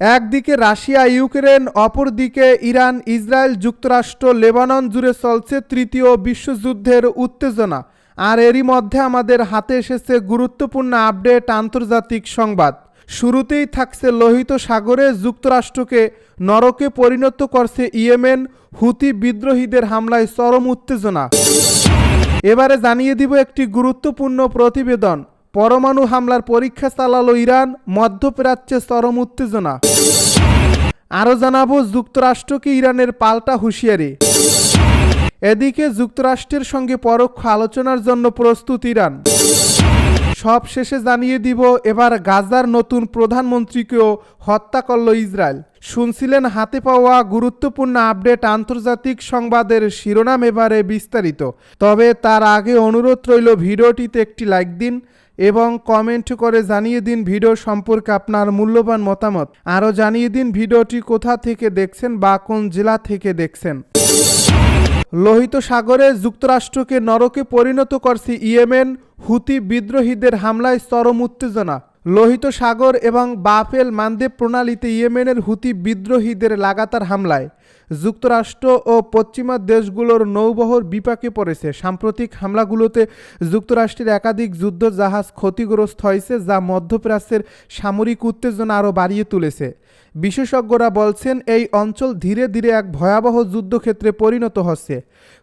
একদিকে Russia, Ukraine, অপরদিকে Iran, Israel যুক্তরাষ্ট্র, লেবানন জুড়ে চলছে তৃতীয় বিশ্বযুদ্ধের উত্তেজনা। আর এরই মধ্যে আমাদের হাতে এসেছে গুরুত্বপূর্ণ আপডেট আন্তর্জাতিক সংবাদ। শুরুতেই থাকছে লোহিত সাগরে যুক্তরাষ্ট্রকে নরকে পরিণত করছে ইয়েমেন, হুতি বিদ্রোহীদের হামলায় চরম উত্তেজনা। এবারে জানিয়ে দিব একটি গুরুত্বপূর্ণ প্রতিবেদন। পরমাণু হামলার পরীক্ষা চালালো ইরান, মধ্যপ্রাচ্যে চরম উত্তেজনা। আরও জানাব যুক্তরাষ্ট্রকে ইরানের পাল্টা হুঁশিয়ারি? এদিকে যুক্তরাষ্ট্রের সঙ্গে পরোক্ষ আলোচনার জন্য প্রস্তুত ইরান। সব শেষে জানিয়ে দিব, এবার গাজার নতুন প্রধানমন্ত্রীকেও হত্যা করল ইসরায়েল। শুনছিলেন, হাতে পাওয়া গুরুত্বপূর্ণ আপডেট আন্তর্জাতিক সংবাদের শিরোনাম এবারে বিস্তারিত। তবে তার আগে অনুরোধ রইল, ভিডিওটিতে একটি লাইক দিন এবং কমেন্ট করে জানিয়ে দিন ভিডিও সম্পর্কে আপনার মূল্যবান মতামত। আরও জানিয়ে দিন ভিডিওটি কোথা থেকে দেখছেন বা কোন জেলা থেকে দেখছেন। লোহিত সাগরে যুক্তরাষ্ট্রকে নরকে পরিণত করছে ইয়েমেন। হুতি বিদ্রোহীদের হামলায় চরম উত্তেজনা। লোহিত সাগর এবং বাফেল মানদেব প্রণালীতে ইয়েমেনের হুতি বিদ্রোহীদের লাগাতার হামলায়। যুক্তরাষ্ট্র ও পশ্চিমা দেশগুলোর নৌবহর বিপাকে পড়েছে। সাম্প্রতিক হামলাগুলোতে যুক্তরাষ্ট্রের একাধিক যুদ্ধ জাহাজ ক্ষতিগ্রস্ত হয়েছে, যা মধ্যপ্রাচ্যের সামরিক উত্তেজনা আরও বাড়িয়ে তুলেছে। বিশেষজ্ঞরা বলছেন, এই অঞ্চল ধীরে ধীরে এক ভয়াবহ যুদ্ধক্ষেত্রে পরিণত হচ্ছে।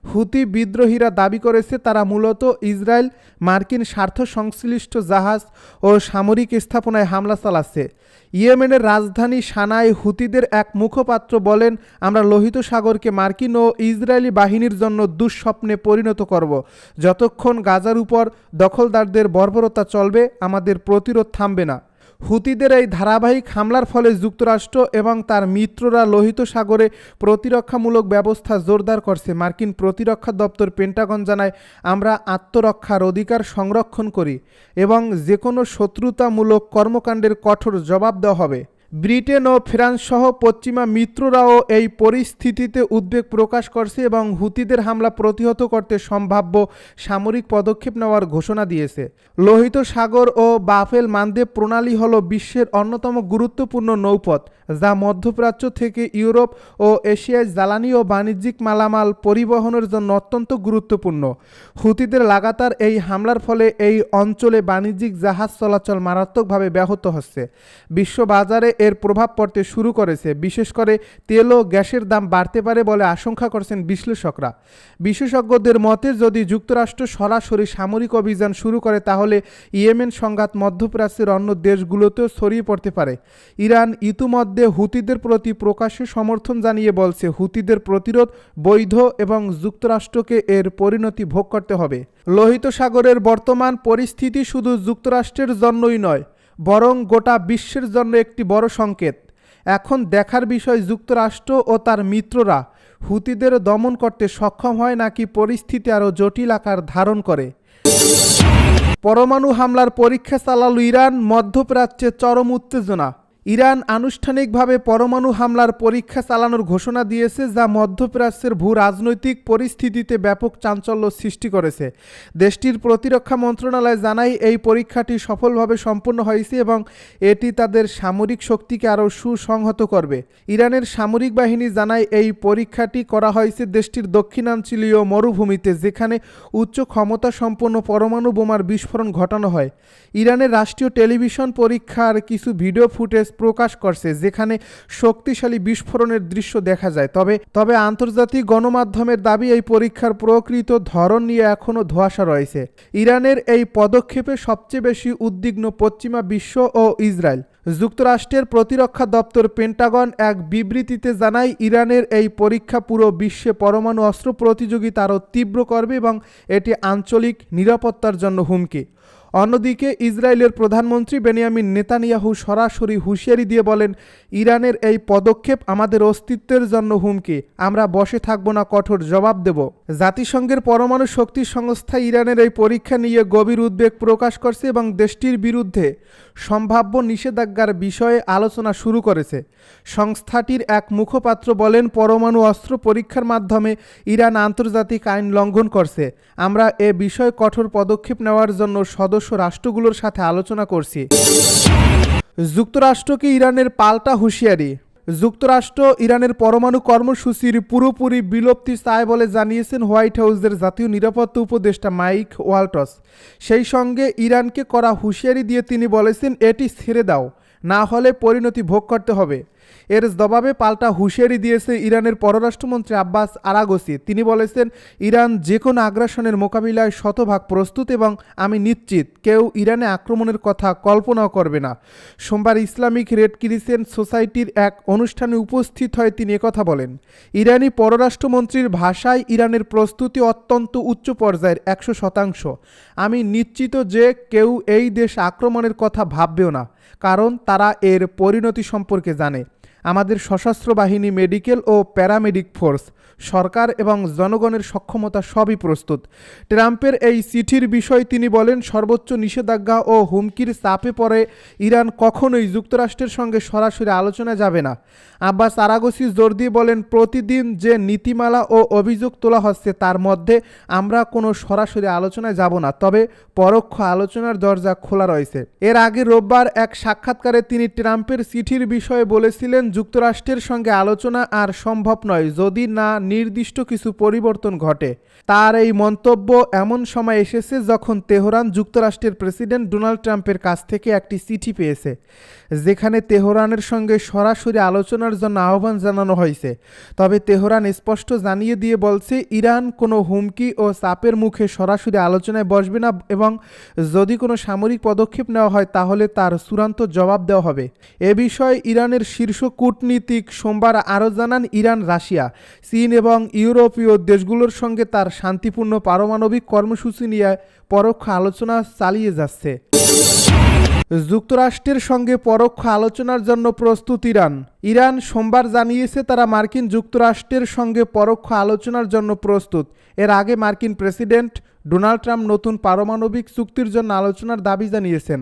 হুতি বিদ্রোহীরা দাবি করেছে, তারা মূলত ইসরায়েল মার্কিন স্বার্থ সংশ্লিষ্ট জাহাজ ও সামরিক স্থাপনায় হামলা চালাচ্ছে। ইয়েমেনের রাজধানী সানায় হুতিদের এক মুখপাত্র বলেন, আমরা লোহিত সাগরকে মার্কিন ও ইসরায়েলি বাহিনীর জন্য দুঃস্বপ্নে পরিণত করব। যতক্ষণ গাজার উপর দখলদারদের বর্বরতা চলবে, আমাদের প্রতিরোধ থামবে না। হুতিদের এই ধারাবাহিক হামলার ফলে যুক্তরাষ্ট্র এবং তার মিত্ররা লোহিত সাগরে প্রতিরক্ষামূলক ব্যবস্থা জোরদার করছে। মার্কিন প্রতিরক্ষা দপ্তর পেন্টাগন জানায়, আমরা আত্মরক্ষার অধিকার সংরক্ষণ করি এবং যে কোনো শত্রুতামূলক কর্মকাণ্ডের কঠোর জবাব দেওয়া হবে। ব্রিটেন ও ফ্রান্স সহ পশ্চিমা মিত্ররাও এই পরিস্থিতিতে উদ্বেগ প্রকাশ করছে এবং হুতিদের হামলা প্রতিহত করতে সম্ভাব্য সামরিক পদক্ষেপ নেওয়ার ঘোষণা দিয়েছে। লোহিত সাগর ও বাফেল মানদেব প্রণালী হল বিশ্বের অন্যতম গুরুত্বপূর্ণ নৌপথ, যা মধ্যপ্রাচ্য থেকে ইউরোপ ও এশিয়ায় জ্বালানি ও বাণিজ্যিক মালামাল পরিবহনের জন্য অত্যন্ত গুরুত্বপূর্ণ। হুতিদের লাগাতার এই হামলার ফলে এই অঞ্চলে বাণিজ্যিক জাহাজ চলাচল মারাত্মকভাবে ব্যাহত হচ্ছে। বিশ্ব বাজারে এর প্রভাব পড়তে শুরু করেছে। বিশেষ করে তেল ও গ্যাসের দাম বাড়তে পারে বলে আশঙ্কা করছেন বিশ্লেষকরা। বিশেষজ্ঞদের মতে, যদি যুক্তরাষ্ট্র সরাসরি সামরিক অভিযান শুরু করে, তাহলে ইয়েমেন সংঘাত মধ্যপ্রাচ্যের অন্য দেশগুলোতেও ছড়িয়ে পড়তে পারে। ইরান ইতিমধ্যে হুতিদের প্রতি প্রকাশ্যে সমর্থন জানিয়ে বলছে, হুতিদের প্রতিরোধ বৈধ এবং যুক্তরাষ্ট্রকে এর পরিণতি ভোগ করতে হবে। লোহিত সাগরের বর্তমান পরিস্থিতি শুধু যুক্তরাষ্ট্রের জন্যই নয় বরং গোটা বিশ্বের জন্য একটি বড় সংকেত। এখন দেখার বিষয় যুক্তরাষ্ট্র ও তার মিত্ররা হুতিদের দমন করতে সক্ষম হয় নাকি পরিস্থিতি আরও জটিল আকার ধারণ করে। পরমাণু হামলার পরীক্ষা চালাল ইরান, মধ্যপ্রাচ্যে চরম উত্তেজনা। ইরান আনুষ্ঠানিকভাবে পরমাণু হামলার পরীক্ষা চালানোর ঘোষণা দিয়েছে, যা মধ্যপ্রাচ্যের ভূ রাজনৈতিক পরিস্থিতিতে ব্যাপক চাঞ্চল্য সৃষ্টি করেছে। দেশটির প্রতিরক্ষা মন্ত্রণালয় জানায়, এই পরীক্ষাটি সফলভাবে সম্পন্ন হয়েছে এবং এটি তাদের সামরিক শক্তিকে আরও সুসংহত করবে। ইরানের সামরিক বাহিনী জানায়, এই পরীক্ষাটি করা হয়েছে দেশটির দক্ষিণাঞ্চলীয় মরুভূমিতে, যেখানে উচ্চ ক্ষমতা সম্পন্ন পরমাণু বোমার বিস্ফোরণ ঘটানো হয়। ইরানের রাষ্ট্রীয় টেলিভিশন পরীক্ষার কিছু ভিডিও ফুটেজ প্রকাশ করছে, যেখানে শক্তিশালী বিস্ফোরণের দৃশ্য দেখা যায়। তবে তবে আন্তর্জাতিক গণমাধ্যমের দাবি, এই পরীক্ষার প্রকৃত ধরন নিয়ে এখনও ধোঁয়াশা রয়েছে। ইরানের এই পদক্ষেপে সবচেয়ে বেশি উদ্বিগ্ন পশ্চিমা বিশ্ব ও ইসরায়েল। যুক্তরাষ্ট্রের প্রতিরক্ষা দপ্তর পেন্টাগন এক বিবৃতিতে জানায়, ইরানের এই পরীক্ষা পুরো বিশ্বে পরমাণু অস্ত্র প্রতিযোগিতা আরও তীব্র করবে এবং এটি আঞ্চলিক নিরাপত্তার জন্য হুমকি। অন্যদিকে ইসরায়েলের প্রধানমন্ত্রী বেনিয়ামিন নেতানিয়াহু সরাসরি হুঁশিয়ারি দিয়ে বলেন, ইরানের এই পদক্ষেপ আমাদের অস্তিত্বের জন্য হুমকি। আমরা বসে থাকব না, কঠোর জবাব দেব। জাতিসংঘের পরমাণু শক্তি সংস্থা ইরানের এই পরীক্ষা নিয়ে গভীর উদ্বেগ প্রকাশ করছে এবং দেশটির বিরুদ্ধে সম্ভাব্য নিষেধাজ্ঞার বিষয়ে আলোচনা শুরু করেছে। সংস্থাটির এক মুখপাত্র বলেন, পরমাণু অস্ত্র পরীক্ষার মাধ্যমে ইরান আন্তর্জাতিক আইন লঙ্ঘন করছে। আমরা এ বিষয়ে কঠোর পদক্ষেপ নেওয়ার জন্য সদস্য রাষ্ট্রগুলোর সাথে আলোচনা করছি। যুক্তরাষ্ট্রকে ইরানের পাল্টা হুঁশিয়ারি। যুক্তরাষ্ট্র ইরানের পরমাণু কর্মসূচির পুরোপুরি বিলুপ্তি চায় বলে জানিয়েছেন হোয়াইট হাউসের জাতীয় নিরাপত্তা উপদেষ্টা মাইক ওয়াল্টস। সেই সঙ্গে ইরানকে করা হুঁশিয়ারি দিয়ে তিনি বলেছেন, এটি ছেড়ে দাও, না হলে পরিণতি ভোগ করতে হবে। এর জবাবে পাল্টা হুঁশিয়ারি দিয়েছে ইরানের পররাষ্ট্রমন্ত্রী আব্বাস আরাগসি। তিনি বলেছেন, ইরান যে কোনো আগ্রাসনের মোকাবিলায় শতভাগ প্রস্তুত এবং আমি নিশ্চিত, কেউ ইরানে আক্রমণের কথা কল্পনাও করবে না। সোমবার ইসলামিক রেড ক্রিসেন্ট সোসাইটির এক অনুষ্ঠানে উপস্থিত হয়ে তিনি একথা বলেন। ইরানি পররাষ্ট্রমন্ত্রীর ভাষায় ইরানের প্রস্তুতি অত্যন্ত উচ্চ পর্যায়ের, একশো শতাংশ। আমি নিশ্চিত যে কেউ এই দেশ আক্রমণের কথা ভাববেও না, কারণ তারা এর পরিণতি সম্পর্কে জানে। আমাদের সশস্ত্র বাহিনী মেডিকেল ও প্যারামেডিক ফোর্স, সরকার এবং জনগণের সক্ষমতা সবই প্রস্তুত। ট্রাম্পের এই চিঠির বিষয় তিনি বলেন, সর্বোচ্চ নিষেধাজ্ঞা ও হুমকির চাপে পড়ে ইরান কখনোই যুক্তরাষ্ট্রের সঙ্গে সরাসরি আলোচনায় যাবে না। আব্বাস আরাগসি জোর দিয়ে বলেন, প্রতিদিন যে নীতিমালা ও অভিযোগ তোলা হচ্ছে তার মধ্যে আমরা কোনো সরাসরি আলোচনায় যাব না, তবে পরোক্ষ আলোচনার দরজা খোলা রয়েছে। এর আগে রোববার এক সাক্ষাৎকারে তিনি ট্রাম্পের চিঠির বিষয়ে বলেছিলেন যুক্তরাষ্ট্রের সঙ্গে আলোচনা আর সম্ভব নয় যদি না নির্দিষ্ট কিছু পরিবর্তন ঘটে। তার এই মন্তব্য এমন সময় এসেছে যখন তেহরান যুক্তরাষ্ট্রের প্রেসিডেন্ট ডোনাল্ড ট্রাম্পের কাছ থেকে একটি চিঠি পেয়েছে, যেখানে তেহরানের সঙ্গে সরাসরি আলোচনার জন্য আহ্বান জানানো হয়েছে। তবে তেহরান স্পষ্ট জানিয়ে দিয়ে বলছে, ইরান কোনো হুমকি ও চাপের মুখে সরাসরি আলোচনায় বসবে না এবং যদি কোনো সামরিক পদক্ষেপ নেওয়া হয় তাহলে তার চূড়ান্ত জবাব দেওয়া হবে। এ বিষয়ে ইরানের শীর্ষ কূটনীতিক সোমবার আরও জানান ইরান, রাশিয়া, চীন এবং ইউরোপীয় দেশগুলোর সঙ্গে তার শান্তিপূর্ণ পারমাণবিক কর্মসূচি নিয়ে পরোক্ষ আলোচনা চালিয়ে যাচ্ছে। যুক্তরাষ্ট্রের সঙ্গে পরোক্ষ আলোচনার জন্য প্রস্তুত ইরান। ইরান সোমবার জানিয়েছে তারা মার্কিন যুক্তরাষ্ট্রের সঙ্গে পরোক্ষ আলোচনার জন্য প্রস্তুত। এর আগে মার্কিন প্রেসিডেন্ট ডোনাল্ড ট্রাম্প নতুন পারমাণবিক চুক্তির জন্য আলোচনার দাবি জানিয়েছেন।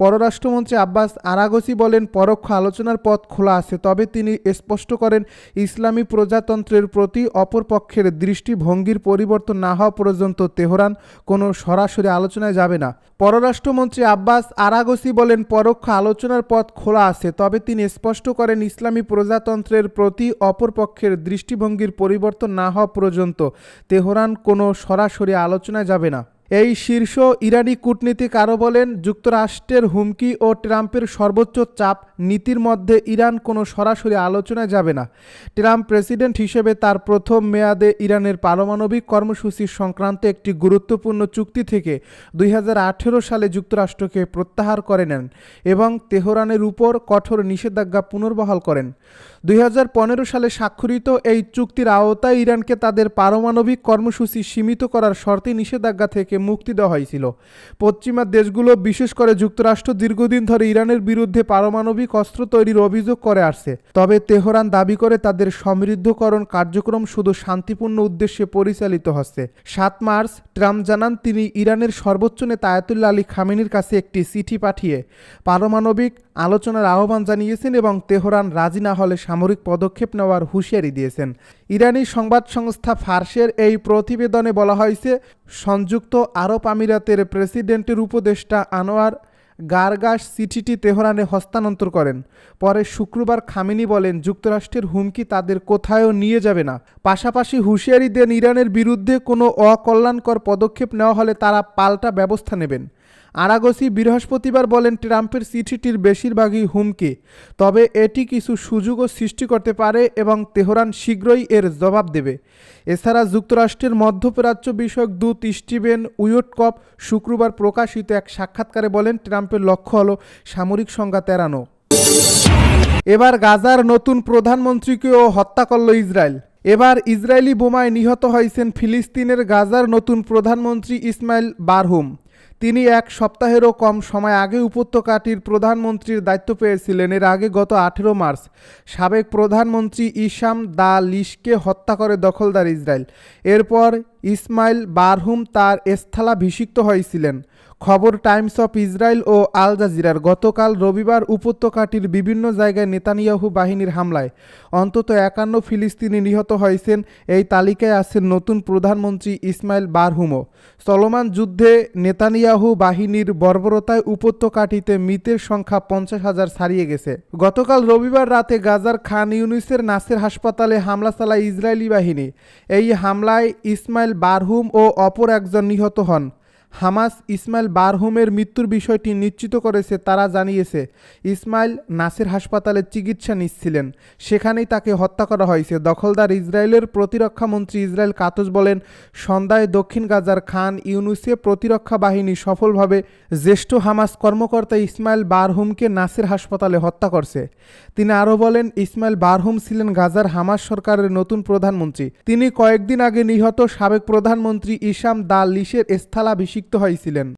পররাষ্ট্রমন্ত্রী আব্বাস আরাগসি বলেন, পরোক্ষ আলোচনার পথ খোলা আছে, তবে তিনি স্পষ্ট করেন, ইসলামী প্রজাতন্ত্রের প্রতি অপরপক্ষের দৃষ্টিভঙ্গির পরিবর্তন না হওয়া পর্যন্ত তেহরান কোনো সরাসরি আলোচনায় যাবে না। পররাষ্ট্রমন্ত্রী আব্বাস আরাগসি বলেন, পরোক্ষ আলোচনার পথ খোলা আছে, তবে তিনি স্পষ্ট করেন, ইসলামী প্রজাতন্ত্রের প্রতি অপরপক্ষের দৃষ্টিভঙ্গির পরিবর্তন না হওয়া পর্যন্ত তেহরান কোনো সরাসরি আলোচনায় যাবে না। এই শীর্ষ ইরানি কূটনীতিক আরও বলেন, যুক্তরাষ্ট্রের হুমকি ও ট্রাম্পের সর্বোচ্চ চাপ নীতির মধ্যে ইরান কোনো সরাসরি আলোচনায় যাবে না। ট্রাম্প প্রেসিডেন্ট হিসেবে তার প্রথম মেয়াদে ইরানের পারমাণবিক কর্মসূচি সংক্রান্ত একটি গুরুত্বপূর্ণ চুক্তি থেকে দুই হাজার আঠেরো সালে যুক্তরাষ্ট্রকে প্রত্যাহার করে নেন এবং তেহরানের উপর কঠোর নিষেধাজ্ঞা পুনর্বহাল করেন। দুই হাজার পনেরো সালে স্বাক্ষরিত এই চুক্তির আওতায় ইরানকে তাদের পারমাণবিক কর্মসূচি সীমিত করার শর্তে নিষেধাজ্ঞা থেকে মুক্তি দেওয়া হয়েছিল। পশ্চিমা দেশগুলো, বিশেষ করে যুক্তরাষ্ট্র, দীর্ঘদিন ধরে ইরানের বিরুদ্ধে পারমাণবিক অস্ত্র তৈরির অভিযোগ করে আসছে। তবে তেহরান দাবি করে তাদের সমৃদ্ধকরণ কার্যক্রম শুধু শান্তিপূর্ণ উদ্দেশ্যে পরিচালিত হচ্ছে। সাত মার্চ ট্রাম্প জানান তিনি ইরানের সর্বোচ্চ নেতা আয়াতুল্লা আলী খামেনির কাছে একটি চিঠি পাঠিয়ে পারমাণবিক আলোচনার আহ্বান জানিয়েছেন এবং তেহরান রাজি না হলে সামরিক পদক্ষেপ নেওয়ার হুঁশিয়ারি দিয়েছেন। ইরানি সংবাদ সংস্থা ফার্সের এই প্রতিবেদনে বলা হয়েছে, সংযুক্ত আরব আমিরাতের প্রেসিডেন্টের উপদেষ্টা আনোয়ার গারগাস চিঠিটি তেহরানে হস্তান্তর করেন। পরে শুক্রবার খামিনি বলেন, যুক্তরাষ্ট্রের হুমকি তাদের কোথায়ও নিয়ে যাবে না। পাশাপাশি হুঁশিয়ারি দেন, ইরানের বিরুদ্ধে কোনো অকল্যাণকর পদক্ষেপ নেওয়া হলে তারা পাল্টা ব্যবস্থা নেবেন। আরাগসি বৃহস্পতিবার বলেন, ট্রাম্পের চিঠিটির বেশিরভাগই হুমকি। তবে এটি কিছু সুযোগও সৃষ্টি করতে পারে এবং তেহরান শীঘ্রই এর জবাব দেবে। এছাড়া যুক্তরাষ্ট্রের মধ্যপ্রাচ্য বিষয়ক দূত স্টিভেন উইয়টকপ শুক্রবার প্রকাশিত এক সাক্ষাৎকারে বলেন, ট্রাম্পের লক্ষ্য হল সামরিক সংঘাত এড়ানো এবার গাজার নতুন প্রধানমন্ত্রীকেও হত্যা করল ইসরায়েল। এবার ইসরায়েলি বোমায় নিহত হয়েছেন ফিলিস্তিনের গাজার নতুন প্রধানমন্ত্রী ইসমাইল বারহুম। তিনি এক সপ্তাহেরও কম সময় আগে উপত্যকাটির প্রধানমন্ত্রীর দায়িত্ব পেয়েছিলেন। এর আগে গত আঠেরো মার্চ সাবেক প্রধানমন্ত্রী ইসাম দা লিশকে হত্যা করে দখলদার ইসরায়েল। এরপর ইসমাইল বারহুম তার স্থলাভিষিক্ত হয়েছিলেন। খবর টাইমস অফ ইসরায়েল ও আল জাজিরার গতকাল রবিবার উপত্যকাটির বিভিন্ন জায়গায় নেতানিয়াহু বাহিনীর হামলায়। অন্তত একান্ন ফিলিস্তিনি নিহত হয়েছেন। এই তালিকায় আছেন নতুন প্রধানমন্ত্রী ইসমাইল বারহুমো। চলমান যুদ্ধে নেতানিয়াহু বাহিনীর বর্বরতায় উপত্যকাটিতে মৃতের সংখ্যা পঞ্চাশ হাজার ছাড়িয়ে গেছে। গতকাল রবিবার রাতে গাজার খান ইউনিসের নাসের হাসপাতালে হামলা চালায় ইসরায়েলি বাহিনী। এই হামলায় ইসমাইল বারহুম ও অপর একজন নিহত হন। হামাস ইসমাইল বারহুমের মৃত্যুর বিষয়টি নিশ্চিত করেছে, তারা জানিয়েছে, ইসমাইল নাসের হাসপাতালে চিকিৎসা নিচ্ছিলেন, সেখানেই তাকে হত্যা করা হয়েছে। দখলদার ইসরায়েলের প্রতিরক্ষা মন্ত্রী ইসরায়েল কাতজ বলেন, সন্ধ্যায় দক্ষিণ গাজার খান ইউনুসে প্রতিরক্ষা বাহিনী সফলভাবে জ্যেষ্ঠ হামাস কর্মকর্তা ইসমাইল বারহুমকে নাসের হাসপাতালে হত্যা করছে। তিনি আরও বলেন, ইসমাইল বারহুম ছিলেন গাজার হামাস সরকারের নতুন প্রধানমন্ত্রী। তিনি কয়েকদিন আগে নিহত সাবেক প্রধানমন্ত্রী ইসাম দা লিসের স্থলাভিষিক্ত হয়েছিলেন।